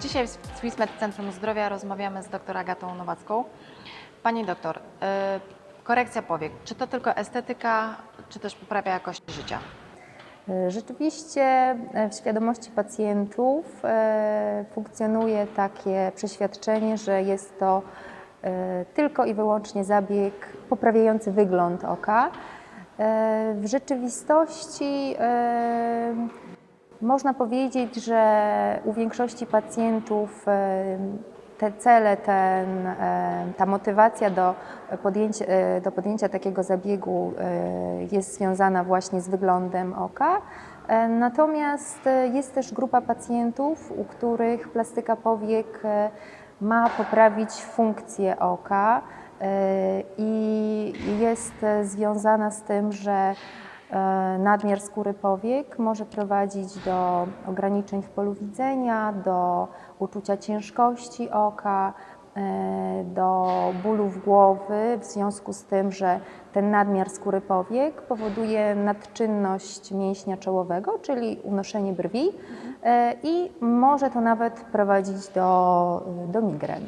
Dzisiaj w Swissmed Centrum Zdrowia rozmawiamy z dr Agatą Nowacką. Pani doktor, e, korekcja powiek, czy to tylko estetyka, czy też poprawia jakość życia? Rzeczywiście e, w świadomości pacjentów funkcjonuje takie przeświadczenie, że jest to tylko i wyłącznie zabieg poprawiający wygląd oka. W rzeczywistości można powiedzieć, że u większości pacjentów e, te cele, ten, e, ta motywacja do podjęcia, e, do podjęcia takiego zabiegu jest związana właśnie z wyglądem oka. Natomiast jest też grupa pacjentów, u których plastyka powiek ma poprawić funkcję oka i jest związana z tym, że Nadmiar skóry powiek może prowadzić do ograniczeń w polu widzenia, do uczucia ciężkości oka, e, do bólów głowy, w związku z tym, że ten nadmiar skóry powiek powoduje nadczynność mięśnia czołowego, czyli unoszenie brwi e, i może to nawet prowadzić do, do migren.